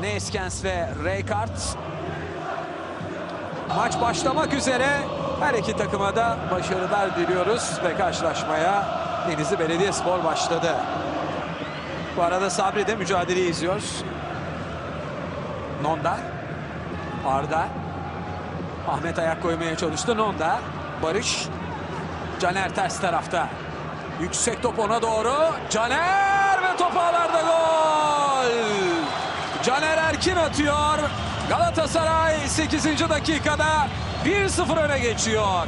Neskens ve Raykart. Maç başlamak üzere. Her iki takıma da başarılar diliyoruz ve karşılaşmaya Denizli Belediyespor başladı. Bu arada Sabri de mücadeleyi izliyor. Nonda. Arda. Ahmet ayak koymaya çalıştı. Nonda. Barış. Caner ters tarafta. Yüksek top ona doğru. Caner ve top ağlarda gol. Caner Erkin atıyor. Galatasaray 8. dakikada 1-0 öne geçiyor.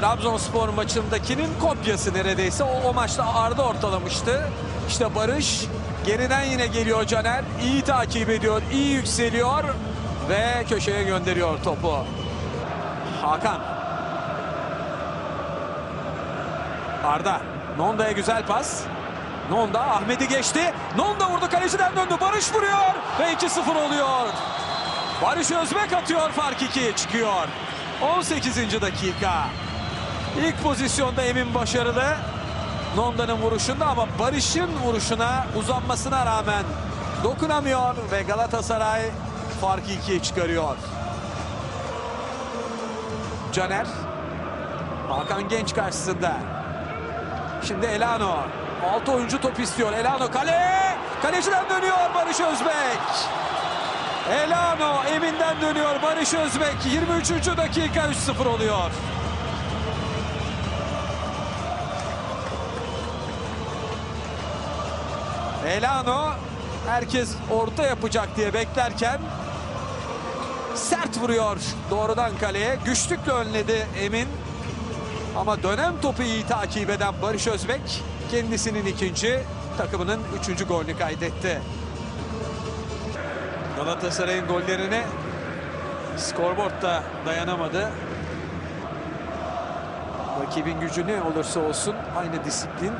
Trabzonspor maçındakinin kopyası neredeyse. O, o maçta Arda ortalamıştı. İşte Barış geriden yine geliyor Caner. İyi takip ediyor, iyi yükseliyor ve köşeye gönderiyor topu. Hakan. Arda. Nonda'ya güzel pas. Nonda Ahmet'i geçti. Nonda vurdu kaleciden döndü. Barış vuruyor ve 2-0 oluyor. Barış Özbek atıyor fark 2'ye çıkıyor. 18. dakika. İlk pozisyonda Emin başarılı. Nonda'nın vuruşunda ama Barış'ın vuruşuna uzanmasına rağmen dokunamıyor ve Galatasaray farkı ikiye çıkarıyor. Caner. Hakan Genç karşısında. Şimdi Elano. Altı oyuncu top istiyor. Elano kale. Kaleciden dönüyor Barış Özbek. Elano Emin'den dönüyor Barış Özbek. 23. dakika 3-0 oluyor. Elano herkes orta yapacak diye beklerken sert vuruyor doğrudan kaleye. Güçlükle önledi Emin. Ama dönem topu iyi takip eden Barış Özbek kendisinin ikinci, takımının üçüncü golünü kaydetti. Galatasaray'ın gollerine skorboardda dayanamadı. Rakibin gücü ne olursa olsun aynı disiplin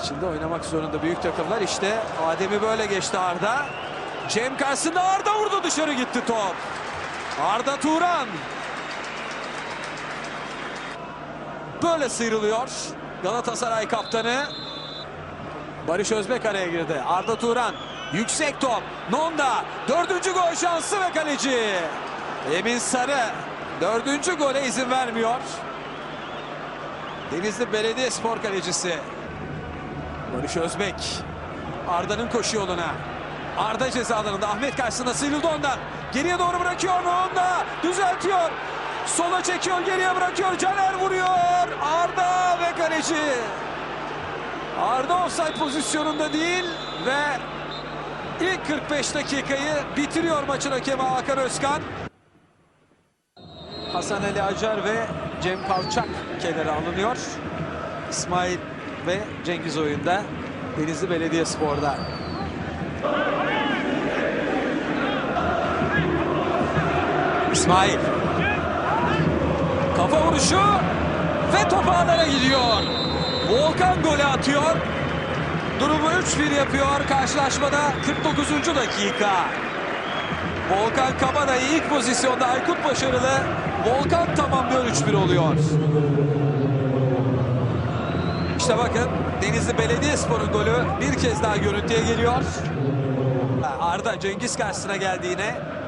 içinde oynamak zorunda büyük takımlar. İşte Adem'i böyle geçti Arda. Cem karşısında Arda vurdu dışarı gitti top. Arda Turan. Böyle sıyrılıyor Galatasaray kaptanı. Barış Özbek araya girdi. Arda Turan. Yüksek top. Nonda. Dördüncü gol şansı ve kaleci. Emin Sarı. Dördüncü gole izin vermiyor. Denizli Belediyespor kalecisi. Barış Özbek. Arda'nın koşu yoluna. Arda ceza alanında. Ahmet karşısında sıyrıldı ondan. Geriye doğru bırakıyor Nonda. Düzeltiyor. Sola çekiyor geriye bırakıyor. Caner vuruyor. Arda ve kaleci. Arda offside pozisyonunda değil ve ilk 45 dakikayı bitiriyor maçın hakemi Hakan Özkan. Hasan Ali Acar ve Cem Kavçak kenara alınıyor. İsmail ve Cengiz oyunda. Denizli Belediyespor'da. İsmail. Kafa vuruşu ve top ağlara gidiyor. Volkan golü atıyor. Durumu 3-1 yapıyor karşılaşmada 49. dakika. Volkan Kabadayı ilk pozisyonda Aykut başarılı. Volkan tamamlıyor 3-1 oluyor. İşte bakın Denizli Belediyespor'un golü bir kez daha görüntüye geliyor. Arda Cengiz karşısına geldi yine.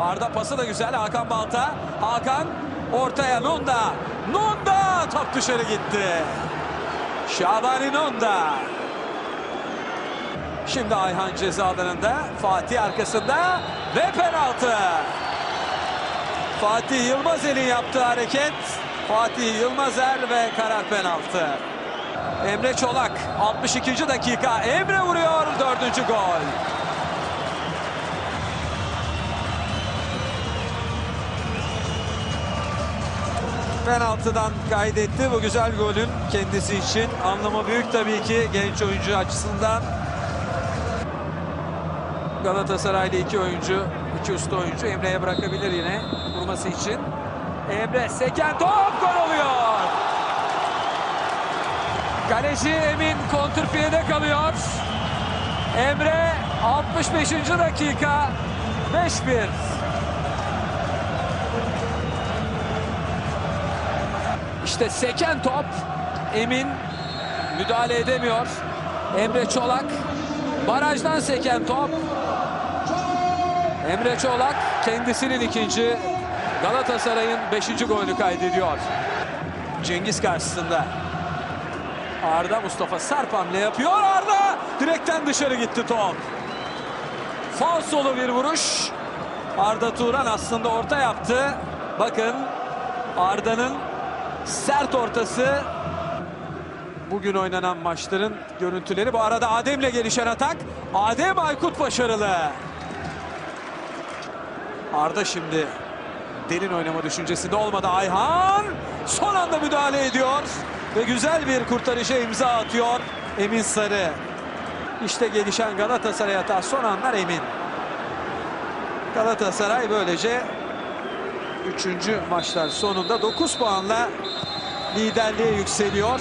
Arda pası da güzel. Hakan Balta. Hakan ortaya Nonda. Nonda top dışarı gitti. Şabani Nonda. Şimdi Ayhan ceza alanında. Fatih arkasında ve penaltı. Fatih Yılmazel'in yaptığı hareket. Fatih Yılmazer ve karar penaltı. Emre Çolak 62. dakika. Emre vuruyor dördüncü gol. Penaltıdan kaydetti bu güzel golün kendisi için. Anlamı büyük tabii ki genç oyuncu açısından. Galatasaray'da iki oyuncu, iki usta oyuncu Emre'ye bırakabilir yine vurması için. Emre seken top gol oluyor. Kaleci Emin kontrpiyede kalıyor. Emre 65. dakika 5-1. İşte seken top. Emin müdahale edemiyor. Emre Çolak barajdan seken top. Emre Çolak kendisinin ikinci Galatasaray'ın beşinci golünü kaydediyor. Cengiz karşısında. Arda Mustafa Sarp hamle yapıyor. Arda direkten dışarı gitti top. Falsolu bir vuruş. Arda Turan aslında orta yaptı. Bakın Arda'nın sert ortası. Bugün oynanan maçların görüntüleri. Bu arada Adem'le gelişen atak. Adem Aykut başarılı. Arda şimdi derin oynama düşüncesinde olmadı. Ayhan son anda müdahale ediyor. Ve güzel bir kurtarışa imza atıyor Emin Sarı. İşte gelişen Galatasaray hata son anlar Emin. Galatasaray böylece 3. maçlar sonunda 9 puanla liderliğe yükseliyor.